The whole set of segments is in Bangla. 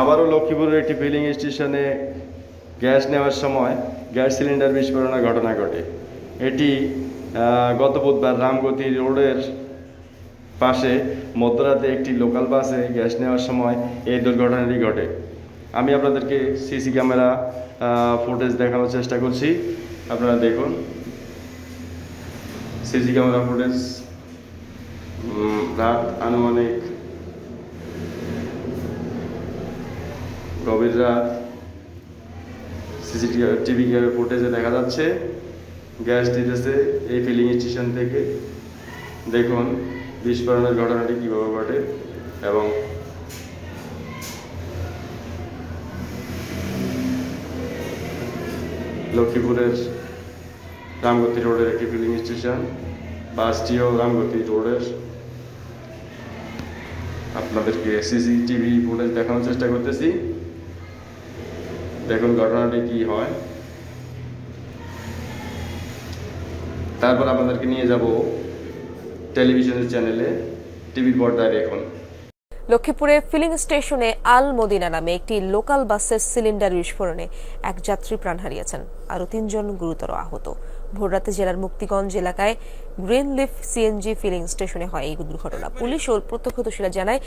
আবারও লক্ষ্মীপুরের একটি ফিলিং স্টেশনে গ্যাস নেওয়ার সময় গ্যাস সিলিন্ডার বিস্ফোরণের ঘটনা ঘটে। এটি গত বুধবার রামগতি রোডের পাশে মধ্যরাতে একটি লোকাল বাসে গ্যাস নেওয়ার সময় এই দুর্ঘটনাটি ঘটে। আমি আপনাদেরকে সিসি ক্যামেরা ফুটেজ দেখানোর চেষ্টা করছি। আপনারা দেখুন। সিসি ক্যামেরা ফুটেজ রাত আনুমানিক রাত সিসিটিভি ফুটেজে দেখা যাচ্ছে। গ্যাস দিতেছে এই ফিলিং স্টেশন থেকে। দেখুন, বিস্ফোরণের ঘটনাটি কীভাবে ঘটে এবং লক্ষ্মীপুরের রামগতি রোডের একটি ফিলিং স্টেশন বাসটিও রামগতি রোডের। আপনাদেরকে সিসিটিভি ফুটেজ দেখানোর চেষ্টা করতেছি। দেখুন ঘটনাটি কি হয়। তারপর আপনাদেরকে নিয়ে যাব টেলিভিশনের চ্যানেলে, টিভির পর্দায় দেখুন। লক্ষ্মীপুরের ফিলিং স্টেশনে আল মদিনা নামে একটি লোকাল বাসের সিলিন্ডার বিস্ফোরণে এক যাত্রী প্রাণ হারিয়েছেন। আরও তিনজন গুরুতর আহত। ভোররাতে জেলার মুক্তিগঞ্জ এলাকায় গ্রিন লিফ সিএনজি ফিলিং স্টেশনে হয় এই দুর্ঘটনা। পুলিশ ও প্রত্যক্ষদর্শীরা জানায়,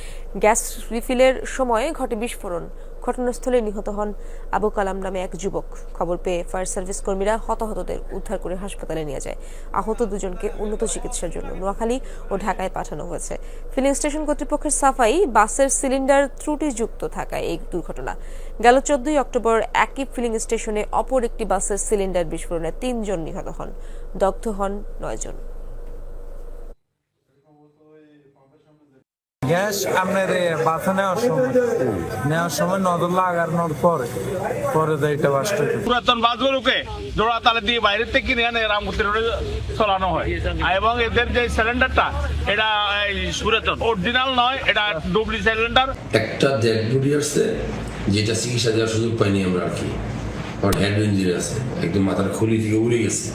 গ্যাস রিফিলের সময় ঘটে বিস্ফোরণ। ঘটনাস্থলে নিহত হন আবু কালাম নামে এক যুবক। খবর পেয়ে ফায়ার সার্ভিস কর্মীরা হতাহতদের উদ্ধার করে হাসপাতালে নিয়ে যায়। আহত দুজনকে উন্নত চিকিৎসার জন্য নোয়াখালী ও ঢাকায় পাঠানো হয়েছে। ফিলিং স্টেশন কর্তৃপক্ষের সাফাই বাসের সিলিন্ডার ত্রুটিযুক্ত থাকায় এই দুর্ঘটনা। গেল চোদ্দই অক্টোবর একই ফিলিং স্টেশনে অপর একটি বাসের সিলিন্ডার বিস্ফোরণে তিনজন নিহত হন। দগ্ধ হন নয়জন। গ্যাস আপনার বাসা নেওয়ার সময়। নেওয়ার সময় নজর লাগানোর পরে পরে তো এটা বাস্ট পুরাতন বাসগুলোকে জোড়া তালে দিয়ে বাইরের থেকে কিনে এনে রামগতি রোডে চলানো হয়। এবং এদের যে সিলিন্ডারটা এটা এই সুরাতন অরিজিনাল নয় এটা ডুবলি সিলিন্ডার একটা ডেড বডি আসছে যেটা চিকিৎসা দেওয়ার সুযোগ পাইনি আমরা আর কি। হেড ইঞ্জুরি আছে একদম মাথার খুলি থেকে উড়ে গেছে।